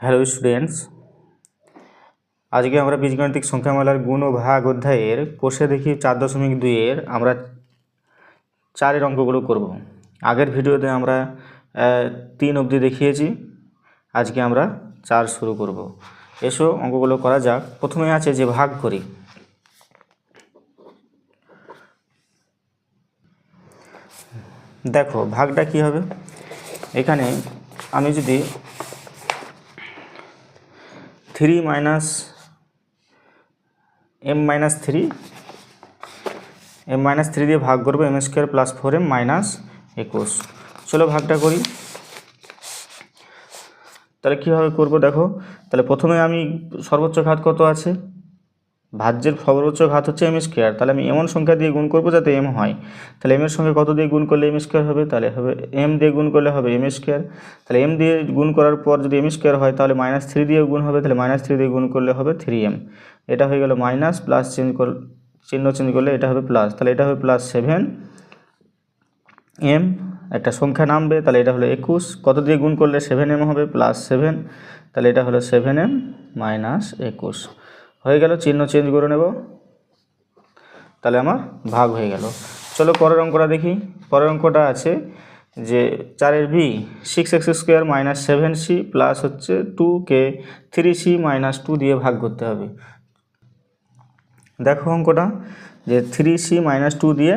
Hello students, আজকে আমরা বীজগণিতিক সংখ্যামালার গুণ ও ভাগ অধ্যায়ের কোষে দেখি চার দশমিক দুইয়ের আমরা চারের অঙ্কগুলো করব। আগের ভিডিওতে আমরা তিন অবধি দেখিয়েছি, আজকে আমরা চার শুরু করব। এসো অঙ্কগুলো করা যাক। প্রথমে আছে যে ভাগ করি। দেখো, ভাগটা কি হবে? এখানে আমি যদি three minus M minus three M minus three দিয়ে ভাগ করব M square plus four M minus একুশ। চলো ভাগটা করি। তাহলে কীভাবে করব দেখো? তাহলে প্রথমে আমি সর্বোচ্চ ঘাত কত আছে? ভাজ্যের সর্বোচ্চ ঘাত হচ্ছে এম স্কোয়ার তাহলে আমি এমন সংখ্যা দিয়ে গুণ করব যাতে এম হয়। তাহলে এম এর সঙ্গে কত দিয়ে গুণ করলে এম স্কোয়ার হবে? তাহলে হবে এম দিয়ে গুণ করলে হবে এম স্কোয়ার তাহলে এম দিয়ে গুণ করার পর যদি এম স্কোয়ার হয়, তাহলে মাইনাস থ্রি দিয়ে গুণ হবে, তাহলে মাইনাস থ্রি দিয়ে গুণ করলে হবে থ্রি এম এটা হয়ে গেল মাইনাস প্লাস চেঞ্জ কর, চিহ্ন চেঞ্জ করলে এটা হবে প্লাস তাহলে এটা হবে প্লাস সেভেন এম একটা সংখ্যা নামবে, তাহলে এটা হলো একুশ। কত দিয়ে গুণ করলে সেভেন এম হবে? প্লাস সেভেন তাহলে এটা হলো সেভেন এম মাইনাস একুশ। হয়ে গেল, চিহ্ন চেঞ্জ করে নেব। তাহলে আমার ভাগ হয়ে গেল। চলো পরের অঙ্কটা দেখি। পরের অঙ্কটা আছে যে চারের B six X square minus seven C plus হচ্ছে টু কে থ্রি সি মাইনাস টু দিয়ে ভাগ করতে হবে। দেখো অঙ্কটা, যে থ্রি সি মাইনাস টু দিয়ে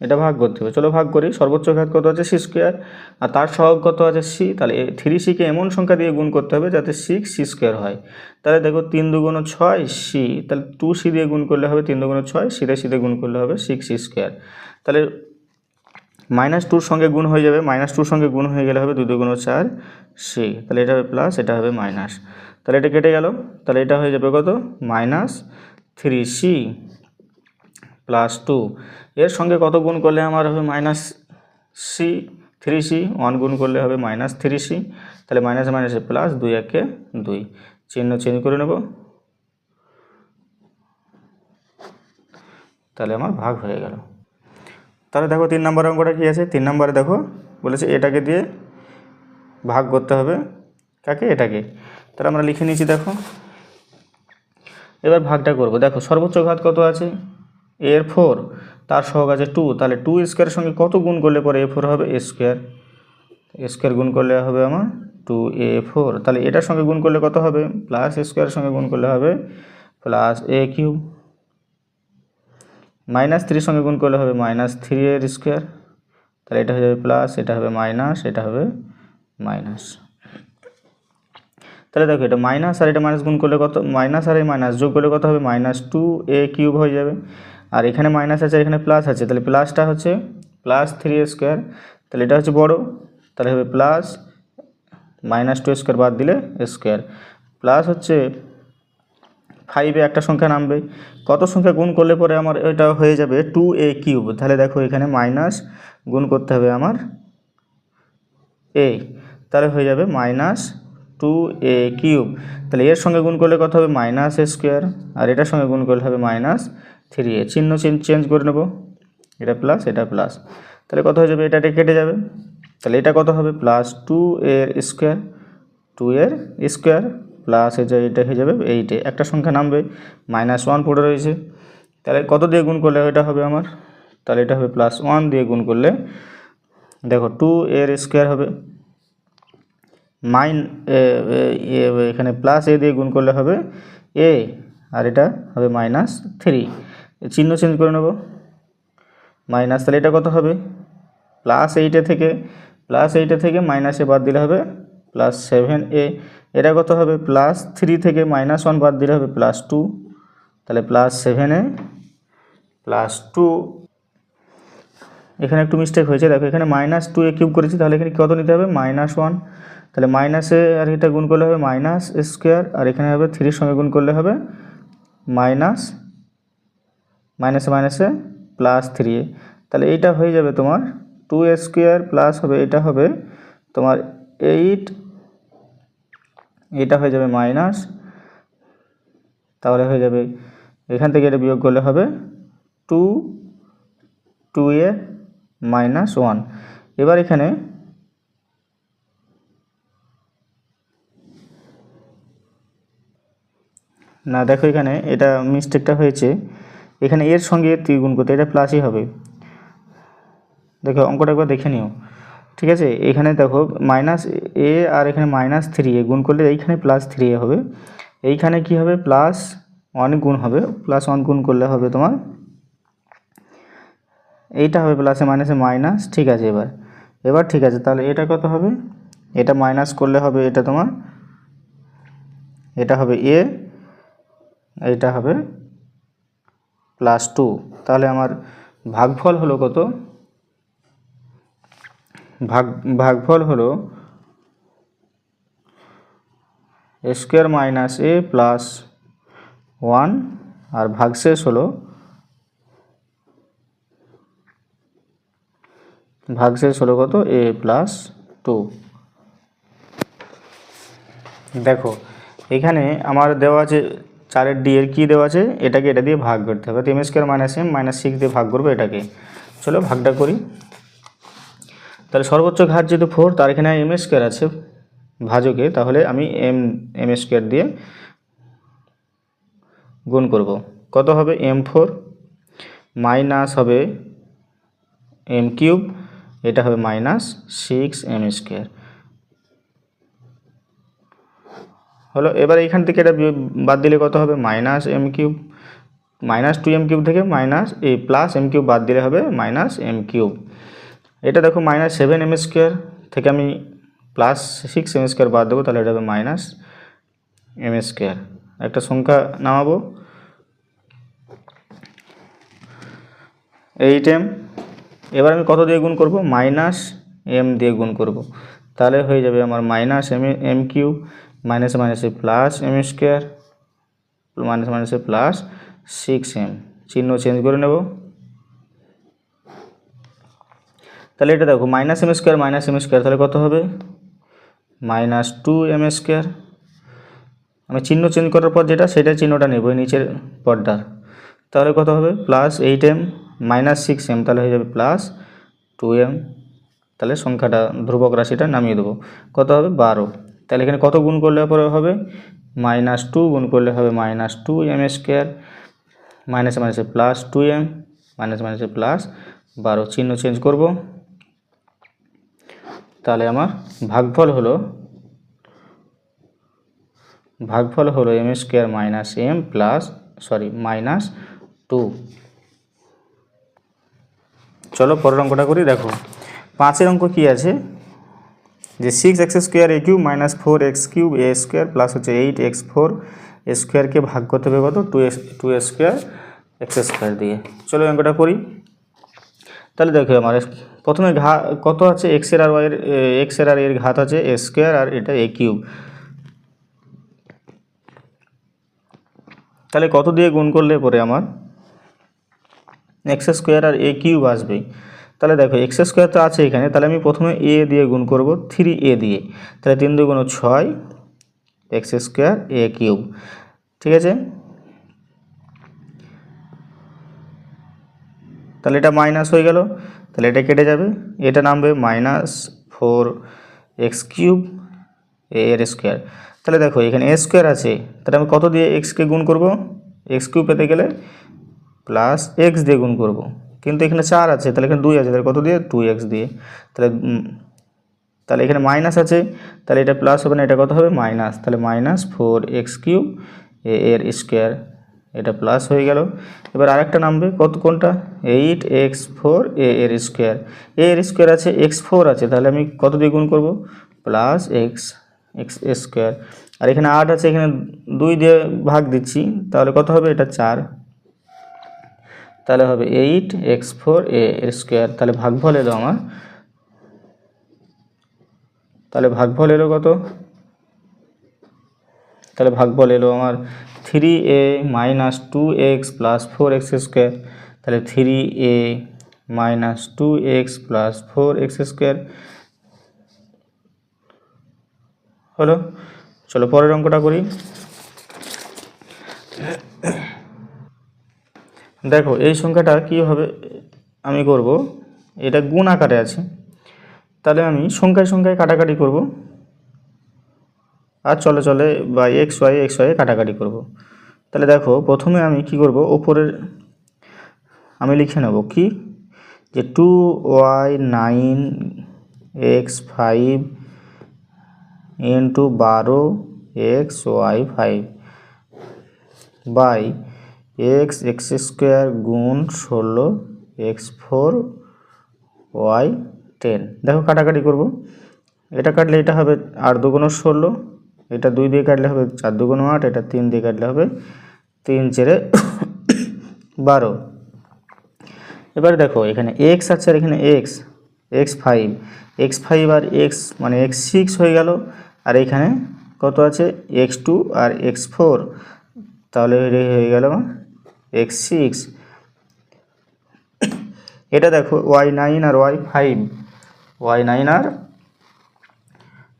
এটা ভাগ করতে হবে। চলো ভাগ করি। সর্বোচ্চ ঘাত কত আছে? সি স্কোয়ার আর তার সহগ কত আছে? সি তাহলে থ্রি সিকে এমন সংখ্যা দিয়ে গুণ করতে হবে যাতে সিক্স সি স্কোয়ার হয়। তাহলে দেখো তিন দুগুণ ছয় সি তাহলে টু সি দিয়ে গুণ করলে হবে তিন দুগুণ ছয়। সিতে সিতে গুণ করলে হবে সিক্স সি স্কোয়ার তাহলে মাইনাস টুর সঙ্গে গুণ হয়ে যাবে। মাইনাস টুর সঙ্গে গুণ হয়ে গেলে হবে দুই দুগুণ চার সি তাহলে এটা হবে প্লাস এটা হবে মাইনাস তাহলে এটা কেটে গেল। তাহলে এটা হয়ে যাবে কত? Minus three C plus two এর সঙ্গে কত গুণ করলে আমার হবে minus C three C one গুণ করলে হবে মাইনাস থ্রি সি তাহলে মাইনাস মাইনাসে প্লাস দুই একে দুই। চিহ্ন চেঞ্জ করে নেব। তাহলে আমার ভাগ হয়ে গেল। তাহলে দেখো তিন নম্বর অঙ্কটা কী আছে? তিন নম্বরে দেখো, বলেছে এটাকে দিয়ে ভাগ করতে হবে। কাকে? এটাকে। তাহলে আমরা লিখে নিয়েছি দেখো। এবার ভাগটা করব। দেখো সর্বোচ্চ ঘাত কত আছে? এর ফোর, তার সহগ আছে টু, তাহলে টু স্কোয়ারের সঙ্গে কত গুণ করলে পরে এ ফোর হবে? এ স্কোয়ার। এ স্কোয়ার গুণ করলে হবে আমার টু এ ফোর, তাহলে এটার সঙ্গে গুণ করলে কত হবে? প্লাস স্কোয়ারের সঙ্গে গুণ করলে হবে প্লাস এ কিউব। মাইনাস থ্রির সঙ্গে গুণ করলে হবে মাইনাস থ্রি এর স্কোয়ার, তাহলে এটা হয়ে যাবে প্লাস, এটা হবে মাইনাস, এটা হবে মাইনাস। তাহলে দেখো এটা মাইনাস আর এটা মাইনাস গুণ করলে কত, মাইনাস আর এই মাইনাস যোগ করলে কত হবে? মাইনাস টু এ কিউব হয়ে যাবে। আর এখানে মাইনাস আছে, আর এখানে প্লাস আছে, তাহলে প্লাসটা হচ্ছে প্লাস থ্রি স্কোয়ার তাহলে এটা হচ্ছে বড়, তাহলে হবে প্লাস মাইনাস টু স্কোয়ার বাদ দিলে স্কোয়ার প্লাস হচ্ছে ফাইভে একটা সংখ্যা নামবে, কত সংখ্যা গুণ করলে পরে আমার এটা হয়ে যাবে টু এ কিউব তাহলে দেখো এখানে মাইনাস গুণ করতে হবে আমার এ তাহলে হয়ে যাবে মাইনাস টু এ কিউব তাহলে এর সঙ্গে গুণ করলে কত হবে? মাইনাস স্কোয়ার আর এটার সঙ্গে গুণ করলে হবে মাইনাস থ্রি এ চিহ্ন চেঞ্জ করে নেব। এটা প্লাস এটা প্লাস তাহলে কত হয়ে যাবে? এটা কেটে যাবে। তাহলে এটা কত হবে? প্লাস টু এর স্কোয়ার টু এর স্কোয়ার প্লাস এই যে এটা হয়ে যাবে, এইটে। একটা সংখ্যা নামবে মাইনাস ওয়ান পড়ে রয়েছে। তাহলে কত দিয়ে গুণ করলে এটা হবে আমার? তাহলে এটা হবে প্লাস ওয়ান দিয়ে গুণ করলে, দেখো টু এর স্কোয়ার হবে। মাইন এখানে প্লাস এ দিয়ে গুণ করলে হবে এ আর এটা হবে মাইনাস থ্রি চিহ্ন চেঞ্জ করে নেব। মাইনাস তাহলে এটা কত হবে? প্লাস এইটে থেকে প্লাস এইটে থেকে মাইনাসে বাদ দিলে হবে প্লাস সেভেন এ এটা কত হবে? প্লাস থ্রি থেকে মাইনাস ওয়ান বাদ দিলে হবে প্লাস টু তাহলে প্লাস সেভেন প্লাস টু এখানে একটু মিস্টেক হয়েছে, দেখো এখানে মাইনাস টু এ কিউব করেছি, তাহলে এখানে কত নিতে হবে? মাইনাস ওয়ান তাহলে মাইনাসে আর এটা গুণ করলে হবে মাইনাস স্কোয়ার আর এখানে হবে থ্রির সঙ্গে গুণ করলে হবে মাইনাস মাইনাসে মাইনাসে প্লাস থ্রি এ। তাহলে এইটা হয়ে যাবে তোমার টু এ স্কোয়ার প্লাস হবে, এটা হবে তোমার এইট এটা হয়ে যাবে মাইনাস তাহলে হয়ে যাবে, এখান থেকে এটা বিয়োগ করলে হবে two two A minus one এবার এখানে না দেখো এখানে এটা মিস্টেকটা হয়েছে। এখানে এর সঙ্গে এর তুই গুণ করতে, এটা প্লাসই হবে। দেখো, অঙ্কটা একবার দেখে নিও। ঠিক আছে? এখানে দেখো মাইনাস এ আর এখানে মাইনাস থ্রি এ গুণ করলে এইখানে প্লাস থ্রি এ হবে। এইখানে কি হবে? প্লাস ওয়ান গুণ হবে। প্লাস ওয়ান গুণ করলে হবে তোমার, এইটা হবে প্লাসে মাইনাসে মাইনাস ঠিক আছে এবার। এবার ঠিক আছে, তাহলে এটা কত হবে? এটা মাইনাস করলে হবে এটা তোমার, এটা হবে এ এটা হবে প্লাস টু তাহলে আমার ভাগফল হলো কত? ভাগ, ভাগফল হলো square minus A plus one আর ভাগশেষ হলো ভাগশেষ হলো কত? এ প্লাস টু দেখো, এখানে আমার দেওয়া আছে চারের ডি এর কী দেওয়া আছে? এটাকে এটা দিয়ে ভাগ করতে হবে। তো M square minus M minus six দিয়ে ভাগ করব এটাকে। চলো ভাগটা করি। তাহলে সর্বোচ্চ ঘাত যেহেতু ফোর তার এখানে এম স্কোয়ার আছে ভাজকে, তাহলে আমি এম এম স্কোয়ার দিয়ে গুণ করব। কত হবে এম ফোর মাইনাস হবে এম কিউব এটা হবে মাইনাস সিক্স এম স্কোয়ার হলো, এবার এইখান থেকে এটা বাদ দিলে কত হবে? Minus M cube, minus two M cube থেকে মাইনাস এই প্লাস এম কিউব বাদ দিলে হবে মাইনাস এম কিউব। এটা দেখো, মাইনাস সেভেন এম স্কোয়ার থেকে আমি প্লাস সিক্স এম স্কোয়ার বাদ দেবো, তাহলে এটা হবে মাইনাস এম স্কোয়ার একটা সংখ্যা নামাবো। এইট এম এবার আমি কত দিয়ে গুণ করব? মাইনাস এম দিয়ে গুণ করব। তাহলে হয়ে যাবে আমার minus M M cube minus মাইনাসে প্লাস এম স্কোয়ার মাইনাস মাইনাসে প্লাস সিক্স এম চিহ্ন চেঞ্জ করে নেব। তাহলে এটা দেখো minus M square minus M square তাহলে কত হবে? মাইনাস টু এম স্কোয়ার আমি চিহ্ন চেঞ্জ করার পর যেটা, সেটা চিহ্নটা নেব নিচের পর্দার। তাহলে কত হবে? Plus eight M minus six M তাহলে হয়ে যাবে প্লাস টু এম তাহলে সংখ্যাটা, ধ্রুবক রাশিটা নামিয়ে দেবো। কত হবে? বারো। তাহলে এখানে কত গুণ করলে পরে হবে? মাইনাস টু গুণ করলে হবে minus two M square. Minus মাইনাসে প্লাস টু এম, মাইনাস মাইনাসে প্লাস বারো চিহ্ন চেঞ্জ করব। তাহলে আমার ভাগফল হলো ভাগফল হলো M square minus M plus, sorry, minus two. চলো পরের অঙ্কটা করি, দেখো। পাঁচের অঙ্ক কি আছে? যে six X square A cube minus four X cube A square plus হচ্ছে এইট এক্স ফোর স্কোয়ারকে ভাগ করতে হবে কত? Two X two square X square দিয়ে। চলো অঙ্কটা করি। তাহলে দেখো আমার প্রথমে ঘা, কত আছে? এক্সের আর ওয়াইয়ের এক্সের আর এর ঘাত আছে এ স্কোয়ার আর এটা এ কিউব তাহলে কত দিয়ে গুণ করলে পরে আমার? এক্স স্কোয়ার আর এ কিউব আসবে তাহলে দেখো এক্স স্কোয়ার তো আছে এখানে, তাহলে আমি প্রথমে এ দিয়ে গুণ করব থ্রি এ দিয়ে। তাহলে তিন দুগুণ ছয় এক্স স্কোয়ার এ কিউব ঠিক আছে? তাহলে এটা মাইনাস হয়ে গেল, তাহলে এটা কেটে যাবে, এটা নামবে minus four X cube A এর স্কোয়ার তাহলে দেখো, এখানে এ স্কোয়ার আছে, তাহলে আমি কত দিয়ে এক্সকে গুণ করব? এক্স কিউব পেতে গেলে প্লাস এক্স দিয়ে গুণ করব। কিন্তু এখানে চার আছে, তাহলে এখানে দুই আছে, তাহলে কত দিয়ে? টু এক্স দিয়ে। তাহলে তাহলে এখানে মাইনাস আছে, তাহলে এটা প্লাস হবে না, এটা কত হবে? মাইনাস তাহলে মাইনাস ফোর এক্স কিউ এর স্কোয়ার এটা প্লাস হয়ে গেল। এবার আরেকটা নামবে, কত, কোনটা? এইট এক্স ফোর এ এর স্কোয়ার এ এর স্কোয়ার আছে এক্স ফোর আছে, তাহলে আমি কত দিয়ে গুণ করব? প্লাস এক্স এক্স স্কোয়ার আর এখানে আট আছে, এখানে দুই দিয়ে ভাগ দিচ্ছি, তাহলে কত হবে? এটা চার। তাহলে হবে এইট এক্স ফোর এ এর স্কোয়ার তাহলে ভাগফল এলো আমার। তাহলে ভাগফল এলো কত? তাহলে ভাগফল এলো আমার three A minus two X plus four X square তাহলে three A minus two X plus four X square হলো? চলো পরের অঙ্কটা করি। দেখো, এই সংখ্যাটা কীভাবে আমি করব, এটা গুণ আকারে আছে। তাহলে আমি সংখ্যায় সংখ্যায় কাটাকাটি করব। আর চলে চলে বা এক্স ওয়াই এক্স ওয়াই কাটাকাটি করব। তাহলে দেখো, প্রথমে আমি কি করব? ওপরের, আমি লিখে নেব কি? যে two Y nine X five into বারো X Y five by X X square গুণ ষোলো, এক্স ফোর, ওয়াই টেন। দেখো কাটাকাটি করব। এটা কাটলে এটা হবে আট দুগুণ ষোলো, এটা দুই দিয়ে কাটলে হবে চার দুগুণ আট, এটা তিন দিয়ে কাটলে হবে তিন চেরে বারো। এবারে দেখো, এখানে এক্স আছে আর এখানে X X five. X five আর এক্স মানে এক্স সিক্স হয়ে গেল, আর এখানে কত আছে? এক্স টু আর এক্স ফোর। তাহলে হয়ে গেল এক্স সিক্স এটা দেখো, ওয়াই নাইন আর ওয়াই ফাইভ। ওয়াই নাইন আর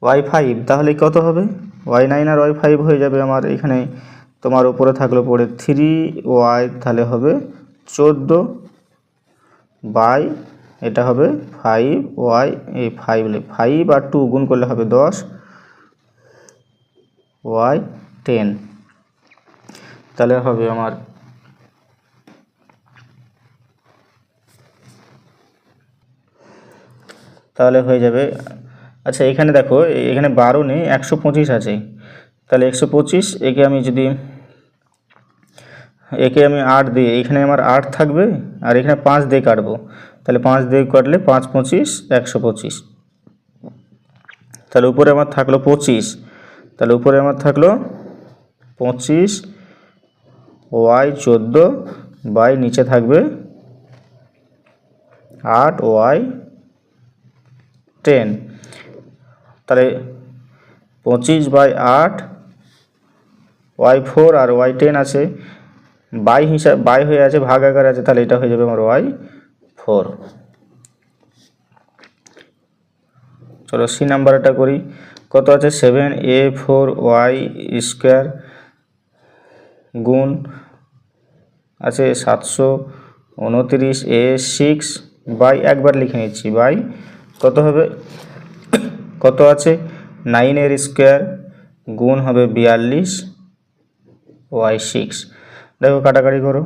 ওয়াই ফাইভ, তাহলে কত হবে? ওয়াই নাইন আর ওয়াই ফাইভ হয়ে যাবে আমার এখানে, তোমার উপরে থাকল পড়ে থ্রি ওয়াই, তাহলে হবে চোদ্দ বাই, এটা হবে ফাইভ ওয়াই, এই ফাইভ ফাইভ আর টু গুণ করলে হবে দশ ওয়াই টেন। তাহলে হবে আমার তাহলে হয়ে যাবে আচ্ছা এখানে দেখো, এখানে বারো নেই, একশো পঁচিশ আছে। তাহলে একশো পঁচিশ, একে আমি যদি, একে আমি আট দিই এখানে আমার আট থাকবে, আর এখানে পাঁচ দিয়ে কাটবো। তাহলে পাঁচ দিয়ে কাটলে পাঁচ পঁচিশ, একশো পঁচিশ। তাহলে উপরে আমার থাকল পঁচিশ। তাহলে উপরে আমার থাকল পঁচিশ, ওয়াই চোদ্দ, বাই নিচে থাকবে আট, ওয়াই টেন তাহলে পঁচিশ বাই আট ওয়াই ফোর আর ওয়াই টেন আছে। বাই হিসাব বাই হয়ে আছে, ভাগ আকার আছে, তাহলে এটা হয়ে যাবে আমার ওয়াই ফোর চলো সি নাম্বারটা করি। কত আছে? Seven A four Y square গুণ আছে সাতশো উনতিরিশ এ সিক্স বাই একবার লিখে নিচ্ছি বাই কত হবে? কত আছে? নাইনের স্কোয়ার গুণ হবে বিয়াল্লিশ ওয়াই সিক্স। দেখো কাটাকাটি করো।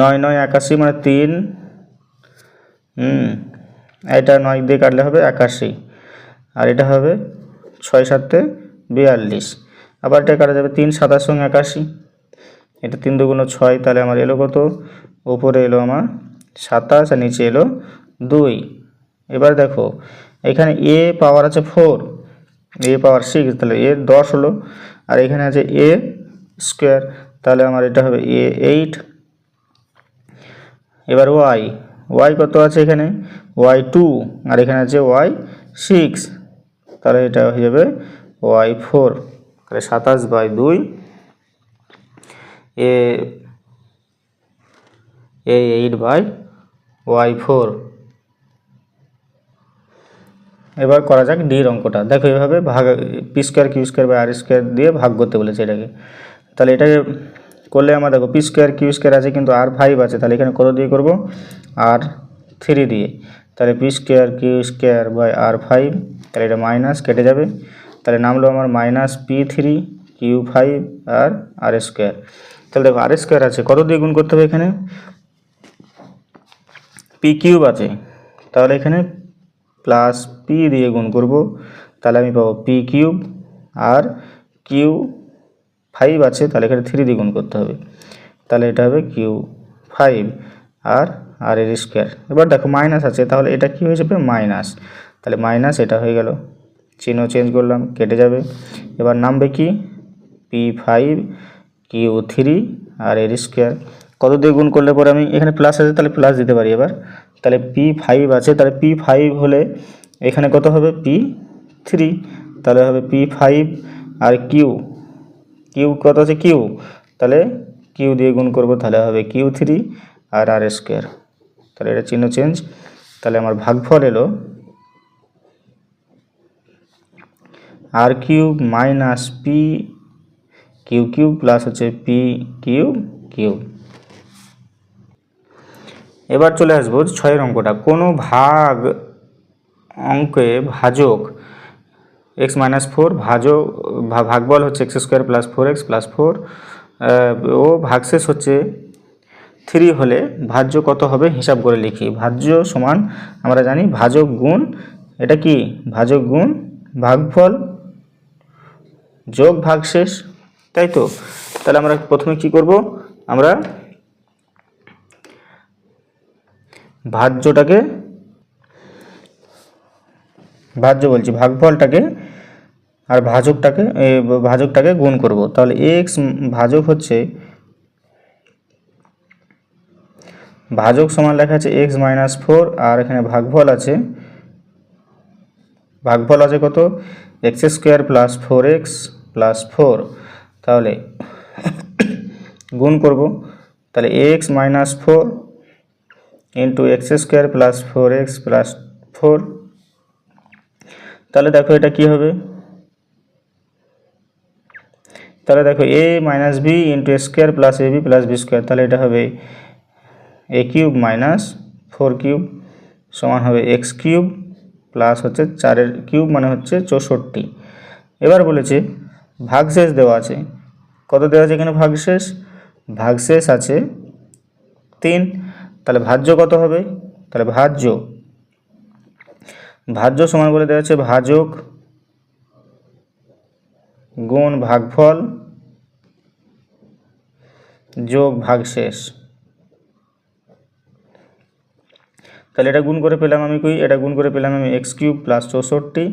নয় নয় একাশি মানে তিন। এটা নয় দিয়ে কাটলে হবে একাশি। আর এটা হবে ছয় সাতে বিয়াল্লিশ। আবার এটা কাটা যাবে তিন সাতাশ সঙ্গে একাশি। এটা তিন দুগুণ ছয়, তাহলে আমার এলো কত? ওপরে এলো আমার সাতাশ আর নিচে এলো দুই। এবার দেখো, এখানে এ পাওয়ার আছে ফোর এ পাওয়ার সিক্স তাহলে এ দশ হলো। আর এখানে আছে এ স্কোয়ার তাহলে আমার এটা হবে এ এইট এবার ওয়াই ওয়াই কত আছে এখানে? ওয়াই টু আর এখানে আছে ওয়াই সিক্স তাহলে এটা হয়ে যাবে ওয়াই ফোর তাহলে সাতাশ বাই দুই A eight by Y four এবার করা যাক ডির অঙ্কটা। দেখো এভাবে ভাগ, পি স্কোয়ার, কিউ স্কোয়ার বা আর স্কোয়ার দিয়ে ভাগ করতে বলেছে এটাকে। তাহলে এটাকে করলে আমার দেখো, পি স্কোয়ার, কিউ স্কোয়ার আছে কিন্তু আর ফাইভ আছে, তাহলে এখানে কত দিয়ে করব? আর থ্রি দিয়ে। তাহলে P square, Q square by R five তাহলে এটা মাইনাস কেটে যাবে। তাহলে নামলো আমার minus P three Q five আর আর স্কোয়ার তাহলে দেখো আর স্কোয়ার আছে, কত দিয়ে গুণ করতে হবে এখানে? পি কিউব আছে, তাহলে এখানে প্লাস পি দিয়ে গুণ করব, তাহলে আমি পাবো পি কিউব আর কিউ ফাইভ আছে, তাহলে এখানে থ্রি দিয়ে গুণ করতে হবে। তাহলে এটা হবে কিউ ফাইভ আর আর এর স্কোয়ার এবার দেখো মাইনাস আছে, তাহলে এটা কি হয়ে যাবে? মাইনাস তাহলে মাইনাস এটা হয়ে গেল। চিহ্ন চেঞ্জ করলাম, কেটে যাবে। এবার নামবে কি? P five Q three R এর স্কোয়ার কত দিয়ে গুণ করলে পরে আমি এখানে প্লাস আছে, তাহলে প্লাস দিতে পারি এবার। তাহলে পি ফাইভ আছে, তাহলে পি ফাইভ হলে এখানে কত হবে? পি থ্রি তাহলে হবে পি ফাইভ আর কিউ কিউ কত আছে? কিউ তাহলে কিউ দিয়ে গুণ করব, তাহলে হবে কিউ থ্রি আর আর স্কোয়ার তাহলে এটা চিহ্ন চেঞ্জ তাহলে আমার ভাগফল এলো R cube minus P Q cube plus হচ্ছে পি কিউব কিউব এবার চলে আসব ছয়ের অঙ্কটা। কোনো ভাগ অঙ্কে ভাজক এক্স মাইনাস ফোর ভাজক ভাগবল হচ্ছে X square plus four X plus four ও ভাগশেষ হচ্ছে থ্রি হলে ভাজ্য কত হবে হিসাব করে লিখি। ভাজ্য সমান, আমরা জানি ভাজক গুণ, এটা কি? ভাজক গুণ ভাগফল যোগ ভাগশেষ তাই তো? তাহলে আমরা প্রথমে কি করব? আমরা ভাজ্যটাকে, ভাজ্য বলছি, ভাগফলটাকে আর ভাজকটাকে ভাজকটাকে গুণ করব। তাহলে এক্স ভাজক হচ্ছে, ভাজক সমান লেখা আছে এক্স মাইনাস ফোর আর এখানে ভাগফল আছে ভাগফল আছে কত? X square plus four X plus four তাহলে গুণ করব। তাহলে X minus four into X square plus four X plus four তাহলে দেখো এটা কি হবে? তাহলে দেখো A minus B into square plus A B plus B square তাহলে এটা হবে A cube minus four cube সমান হবে এক্স কিউব প্লাস হচ্ছে চারের কিউব মানে হচ্ছে চৌষট্টি। এবার বলেছে ভাগশেষ দেওয়া আছে। কত দেওয়া আছে এখানে ভাগশেষ? ভাগশেষ আছে তিন। তাহলে ভাজ্য কত হবে? তাহলে ভাজ্য ভাজ্য সমান বলে দেওয়া আছে ভাজক গুণ ভাগফল যোগ ভাগশেষ। তাহলে এটা গুণ করে পেলাম আমি কই? এটা গুণ করে পেলাম আমি এক্স কিউব প্লাস চৌষট্টি,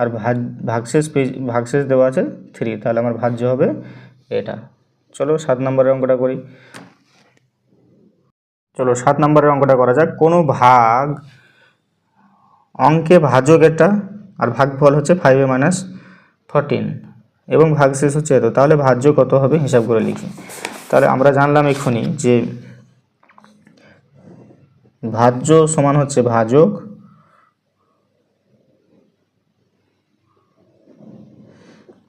আর ভাগ ভাগশেষ পেজ, ভাগশেষ দেওয়া আছে থ্রি, তাহলে আমার ভাজ্য হবে এটা। চলো সাত নম্বরের অঙ্কটা করি। চলো সাত নম্বরের অঙ্কটা করা যাক। কোনো ভাগ অঙ্কে ভাজক এটা আর ভাগফল হচ্ছে ফাইভ মাইনাস ফোরটিন এবং ভাগশেষ হচ্ছে এত, তাহলে ভাজ্য কত হবে হিসাব করে লিখি। তাহলে আমরা জানলাম এক্ষুনি যে ভাজ্য সমান হচ্ছে ভাজক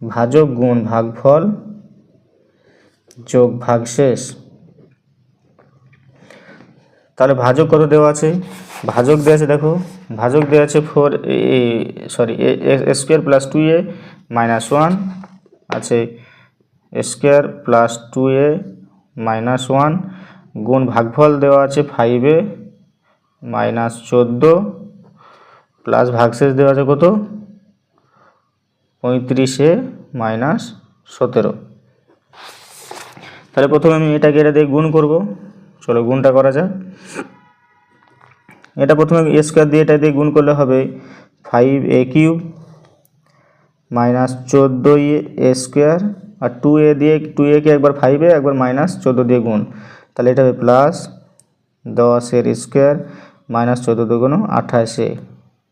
ভাজক গুণ ভাগফল যোগ ভাগশেষ তাহলে ভাজক কত দেওয়া আছে? ভাজক দেওয়া আছে, দেখো। ভাজক দেওয়া আছে four sorry A square plus two A minus one আছে। Square plus two A minus one গুণ ভাগফল দেওয়া আছে ফাইভ এ মাইনাস চোদ্দ প্লাস ভাগশেষ দেওয়া আছে কত? পঁয়ত্রিশে মাইনাস সতেরো। তাহলে প্রথমে আমি এটাকে এটা দিয়ে গুণ করব। চলো গুণটা করা যাক। এটা প্রথমে এ স্কোয়ার দিয়ে এটা দিয়ে গুণ করলে হবে ফাইভ এ কিউব মাইনাস চোদ্দ এ স্কোয়ার আর টু এ দিয়ে টু একে একবার ফাইভ এ, একবার মাইনাস চোদ্দ দিয়ে গুণ। তাহলে এটা হবে প্লাস দশের স্কোয়ার মাইনাস চোদ্দ দুগুণ আঠাশে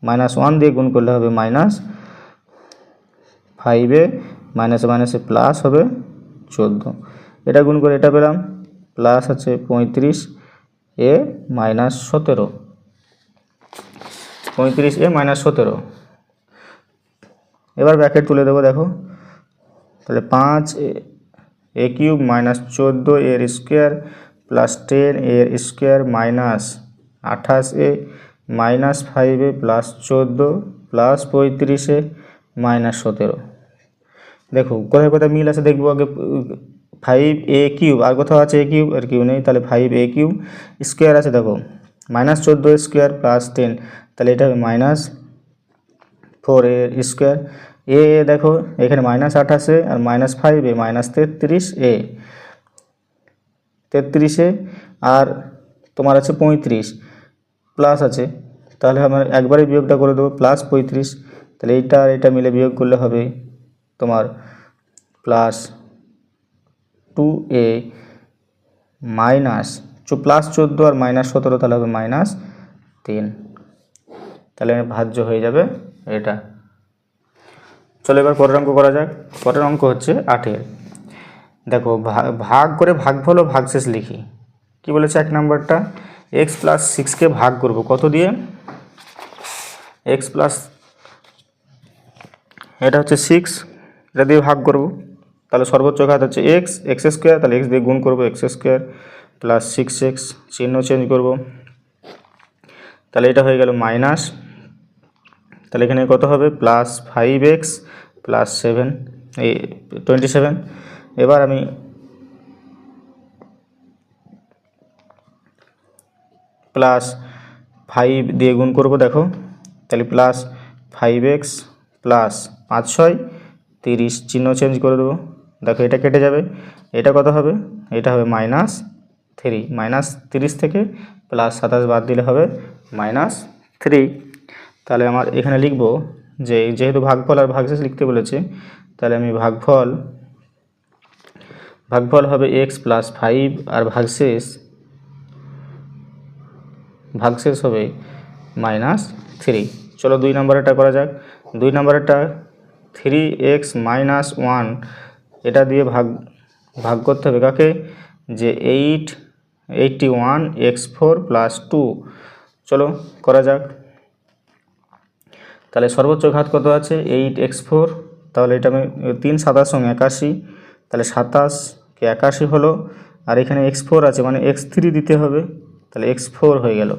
মাইনাস ওয়ান দিয়ে গুণ করলে হবে মাইনাস ফাইভে মাইনাসে মাইনাসে প্লাস হবে চোদ্দ। এটা গুণ করে এটা পেলাম। প্লাস আছে পঁয়ত্রিশ এ মাইনাস সতেরো। পঁয়ত্রিশ এ মাইনাস সতেরো। এবার ব্র্যাকেট তুলে দেবো, দেখো। তাহলে পাঁচ এ- কিউব মাইনাস চোদ্দ এর স্কোয়ার প্লাস টেন এর স্কোয়ার মাইনাস আঠাশ A minus five A plus চোদ্দ প্লাস পঁয়ত্রিশে মাইনাস সতেরো। দেখো, কোথায় কোথায় মিল আছে দেখব আগে ফাইভ এ কিউব আর কোথাও আছে এ কিউব আর কিউ নেই, তাহলে ফাইভ এ কিউব স্কোয়ার আছে, দেখো। মাইনাস চোদ্দ স্কোয়ার প্লাস টেন তাহলে এটা হবে minus four A square A দেখো, এখানে মাইনাস আঠাশে আর মাইনাস ফাইভ এ মাইনাস তেত্রিশ এ তেত্রিশে আর তোমার আছে পঁয়ত্রিশ প্লাস আছে। তাহলে আমার একবারে বিয়োগটা করে দেবো প্লাস পঁয়ত্রিশ। তাহলে এইটা আর এটা মিলে বিয়োগ করলে হবে তোমার plus two A minus plus চোদ্দ আর মাইনাস সতেরো, তাহলে হবে মাইনাস তিন। তাহলে ভাজ্য হয়ে যাবে এটা। চলো এবার পরের অঙ্ক করা যাক। পরের অঙ্ক হচ্ছে আটের দেখো ভাগ করে ভাগফল ও ভাগশেষ লিখি। কি বলেছে এক নাম্বারটা? এক্স প্লাস সিক্সকে ভাগ করব। কত দিয়ে? এক্স প্লাস এটা হচ্ছে সিক্স এটা দিয়ে ভাগ করব। তাহলে সর্বোচ্চ ঘাত হচ্ছে এক্স এক্স স্কোয়ার তাহলে এক্স দিয়ে গুণ করব X square plus six X চিহ্ন চেঞ্জ করব। তাহলে এটা হয়ে গেল মাইনাস তাহলে এখানে কত হবে? Plus five X plus seven এই টোয়েন্টি সেভেন এবার আমি প্লাস ফাইভ দিয়ে গুণ করব, দেখো। তাহলে প্লাস ফাইভ এক্স প্লাস পাঁচ, ছয়, তিরিশ, চিহ্ন চেঞ্জ করে দেবো। দেখো এটা কেটে যাবে, এটা কত হবে? এটা হবে মাইনাস থ্রি মাইনাস তিরিশ থেকে প্লাস সাতাশ বাদ দিলে হবে মাইনাস থ্রি তাহলে আমার এখানে লিখব যে, যেহেতু ভাগফল আর ভাগশেষ লিখতে বলেছে, তাহলে আমি ভাগফল ভাগফল হবে এক্স প্লাস ফাইভ আর ভাগশেষ ভাগশেষ হবে মাইনাস থ্রি চলো দুই নম্বরেরটা করা যাক। দুই নম্বরেরটা থ্রি এক্স মাইনাস ওয়ান এটা দিয়ে ভাগ ভাগ করতে হবে কাকে? যে eight eighty one X four plus two চলো, করা যাক। তাহলে সর্বোচ্চ ঘাত কত আছে? এইট এক্স ফোর তাহলে এটা আমি, তিন সাতাশ সঙ্গে একাশি। তাহলে সাতাশকে একাশি হলো। আর এখানে এক্স ফোর আছে মানে এক্স থ্রি দিতে হবে। তাহলে এক্স ফোর হয়ে গেল।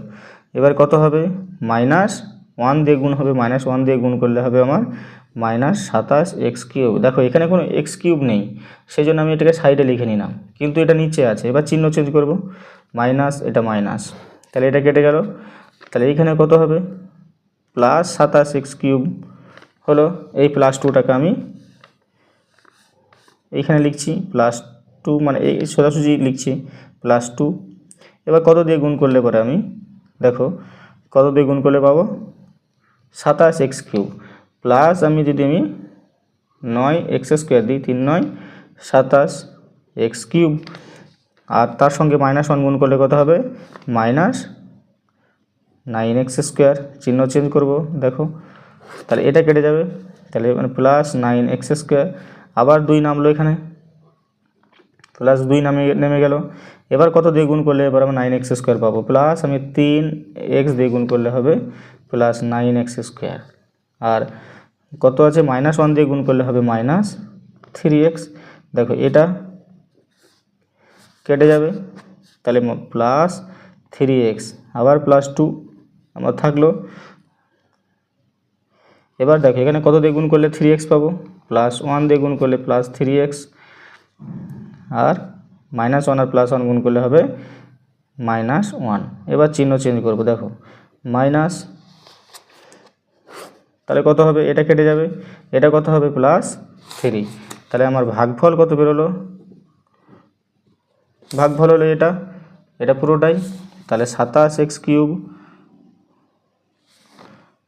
এবার কত হবে? মাইনাস ওয়ান দিয়ে গুণ হবে মাইনাস ওয়ান দিয়ে গুণ করলে হবে আমার মাইনাস সাতাশ এক্স কিউব দেখো, এখানে কোনো এক্স কিউব নেই সেই জন্য আমি এটাকে সাইডে লিখে নিলাম। কিন্তু এটা নিচে আছে, এবার চিহ্ন চেঞ্জ করব। মাইনাস এটা মাইনাস তাহলে এটা কেটে গেল। তাহলে এইখানে কত হবে? প্লাস সাতাশ এক্স কিউব হলো, এই প্লাস টুটাকে আমি এইখানে লিখছি প্লাস টু মানে এই সোজাসুজি লিখছি প্লাস টু এবার কত দিয়ে গুণ করলে পরে আমি, দেখো, কত দিয়ে গুণ করলে পাবো? সাতাশ এক্স কিউব। প্লাস আমি যদি আমি নয় এক্স স্কোয়ার দিই, তিন নয়, সাতাশ এক্স কিউব। আর তার সঙ্গে মাইনাস ওয়ান গুণ করলে কত হবে? Minus nine X square. চিহ্ন চেঞ্জ করব, দেখো। তাহলে এটা কেটে যাবে। তাহলে মানে প্লাস নাইন এক্স স্কোয়ার। আবার দুই নামলো এখানে। প্লাস দুই নামে, নেমে গেল। এবার কত দিয়ে গুণ করলে এবার আমি নাইন এক্স স্কোয়ার পাবো? প্লাস আমি তিন এক্স দিয়ে গুণ করলে হবে প্লাস নাইন এক্স স্কোয়ার আর কত আছে? মাইনাস ওয়ান দিয়ে গুণ করলে হবে মাইনাস থ্রি এক্স দেখো এটা কেটে যাবে, তাহলে প্লাস থ্রি এক্স আবার প্লাস টু আমার থাকল। এবার দেখো এখানে কত দিয়ে গুণ করলে থ্রি এক্স পাবো? প্লাস ওয়ান দিয়ে গুণ করলে প্লাস থ্রি এক্স আর মাইনাস ওয়ান আর প্লাস ওয়ান গুণ করলে হবে মাইনাস ওয়ান এবার চিহ্ন চেঞ্জ করব, দেখো। মাইনাস তাহলে কত হবে? এটা কেটে যাবে। এটা কত হবে? প্লাস থ্রি তাহলে আমার ভাগফল কত বেরোলো? ভাগফল হলো এটা। এটা পুরোটাই। তাহলে সাতাশ এক্স কিউব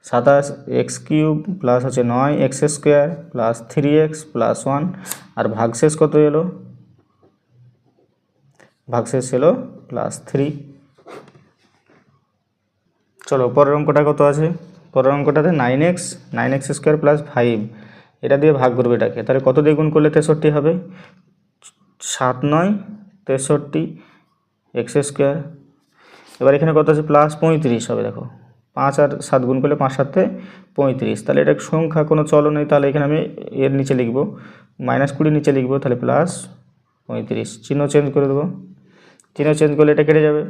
সাতাশ এক্স কিউব প্লাস হচ্ছে নয় X square plus three X plus one আর ভাগশেষ কত এলো? ভাগশেষ এলো প্লাস থ্রি চলো, পরের অঙ্কটা কত আছে? পরের অঙ্কটাতে nine X nine X square plus five এটা দিয়ে ভাগ করবে এটাকে। তাহলে কত দিয়ে গুণ করলে তেষট্টি হবে? সাত নয়, তেষট্টি এক্স স্কোয়ার এবার এখানে কত আছে? প্লাস পঁয়ত্রিশ হবে, দেখো। পাঁচ আর সাত গুণ করলে পাঁচ সাতে পঁয়ত্রিশ। তাহলে এটা সংখ্যা কোনো চলো নেই, তাহলে এখানে আমি এর নিচে লিখব। মাইনাস কুড়ি নিচে লিখব, তাহলে প্লাস পঁয়ত্রিশ। চিহ্ন চেঞ্জ করে দেবো। চিহ্ন চেঞ্জ করলে এটা কেটে যাবে।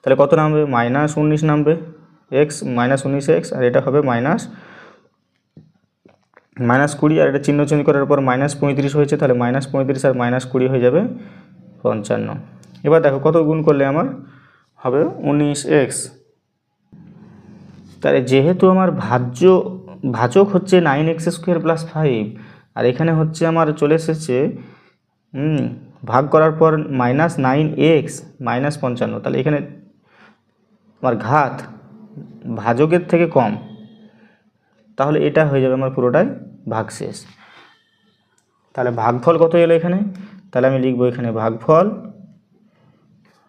তাহলে কত নামবে? মাইনাস উনিশ নামবে। এক্স মাইনাস উনিশ এক্স আর এটা হবে মাইনাস মাইনাস কুড়ি, আর এটা চিহ্ন চেঞ্জ করার পর মাইনাস পঁয়ত্রিশ হয়েছে, তাহলে মাইনাস পঁয়ত্রিশ আর মাইনাস কুড়ি হয়ে যাবে পঞ্চান্ন। এবার দেখো কত গুণ করলে আমার হবে উনিশ এক্স তাহলে যেহেতু আমার ভাজ্য, ভাজক হচ্ছে nine X square plus five আর এখানে হচ্ছে আমার চলে এসেছে ভাগ করার পর মাইনাস নাইন এক্স মাইনাস পঞ্চান্ন। তাহলে এখানে আমার ঘাত ভাজকের থেকে কম। তাহলে এটা হয়ে যাবে আমার পুরোটাই ভাগশেষ। তাহলে ভাগফল কত এলো এখানে? তাহলে আমি লিখব এখানে ভাগফল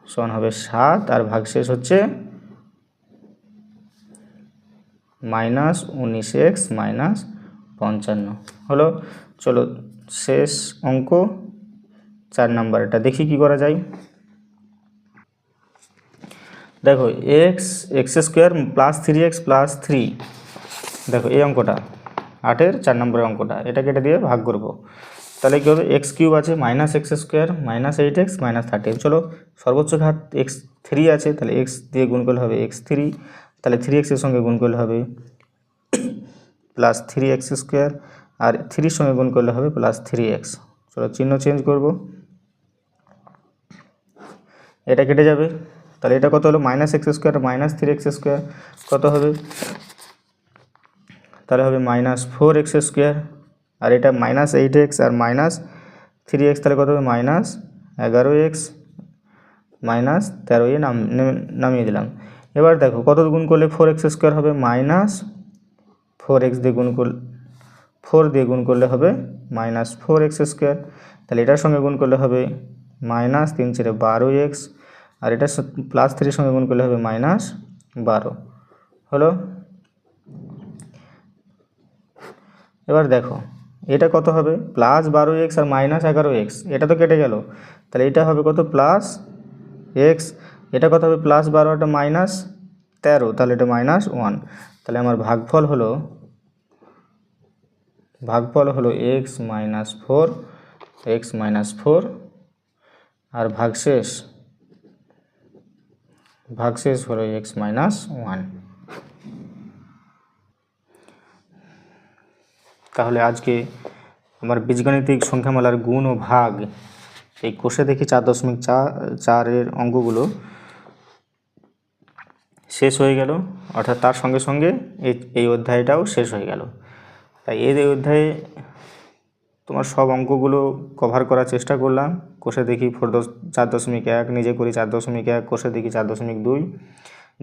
সমান হবে সাত, আর ভাগশেষ হচ্ছে মাইনাস উনিশ এক্স মাইনাস পঞ্চান্ন। হলো, চলো, শেষ অঙ্ক। চার নাম্বার, এটা দেখি কি করা যায়। দেখো X X square plus three X plus three দেখো, এই অঙ্কটা, আটের চার নম্বরের অঙ্কটা, এটা কেটে দিয়ে ভাগ করব। তাহলে কী হবে? এক্স কিউব আছে minus X square minus eight X minus thirty চলো, সর্বোচ্চ ঘাত এক্স থ্রি আছে, তাহলে এক্স দিয়ে গুণ করলে হবে এক্স থ্রি তাহলে থ্রি এক্সের সঙ্গে গুণ করলে হবে প্লাস থ্রি এক্স স্কোয়ার আর থ্রির সঙ্গে গুণ করলে হবে প্লাস থ্রি এক্স চলো, চিহ্ন চেঞ্জ করব। এটা কেটে যাবে। তাহলে এটা কত হলো? Minus X square minus three X square কত হবে? তাহলে হবে মাইনাস ফোর এক্স স্কোয়ার আর এটা মাইনাস এইট এক্স আর মাইনাস থ্রি এক্স তাহলে কত হবে? মাইনাস এগারো এক্স মাইনাস তেরো এ নাম নামিয়ে দিলাম। এবার দেখো, কত গুণ করলে ফোর এক্স স্কোয়ার হবে? মাইনাস ফোর এক্স দিয়ে গুণ করলে ফোর দিয়ে গুণ করলে হবে মাইনাস ফোর এক্স স্কোয়ার তাহলে এটার সঙ্গে গুণ করলে হবে মাইনাস তিন চারে বারো এক্স আর এটা প্লাস থ্রির সঙ্গে গুণ করলে হবে মাইনাস বারো। হলো? এবার দেখো, এটা কত হবে? প্লাস বারো এক্স আর মাইনাস এগারো এক্স এটা তো কেটে গেল। তাহলে এটা হবে কত? প্লাস এক্স এটা কত হবে? প্লাস বারো এটা মাইনাস তেরো। তাহলে এটা মাইনাস ওয়ান তাহলে আমার ভাগফল হলো ভাগফল হলো X minus four X minus four আর ভাগশেষ ভাগশেষ হলো এক্স মাইনাস ওয়ান তাহলে আজকে আমার বীজগণিতিক সংখ্যামালার গুণ ও ভাগ এই কোষে দেখি চার দশমিক চার, চারের অঙ্কগুলো শেষ হয়ে গেল। অর্থাৎ তার সঙ্গে সঙ্গে এই অধ্যায়টাও শেষ হয়ে গেল। তাই এই অধ্যায়ে তোমার সব অঙ্কগুলো কভার করার চেষ্টা করলাম। কোষে দেখি ফোর দশ চার দশমিক এক, নিজে করি চার দশমিক এক, কোষে দেখি চার দশমিক দুই।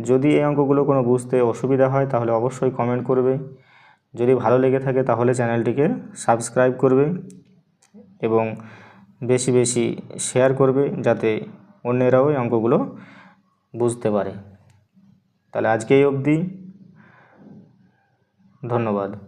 যদি এই অঙ্কগুলো কোনো বুঝতে অসুবিধা হয়, তাহলে অবশ্যই কমেন্ট করবে। যদি ভালো লেগে থাকে, তাহলে চ্যানেলটিকে সাবস্ক্রাইব করবে এবং বেশি বেশি শেয়ার করবে, যাতে অন্যেরাও এই অঙ্কগুলো বুঝতে পারে। তাহলে আজকে এই অবধি। ধন্যবাদ।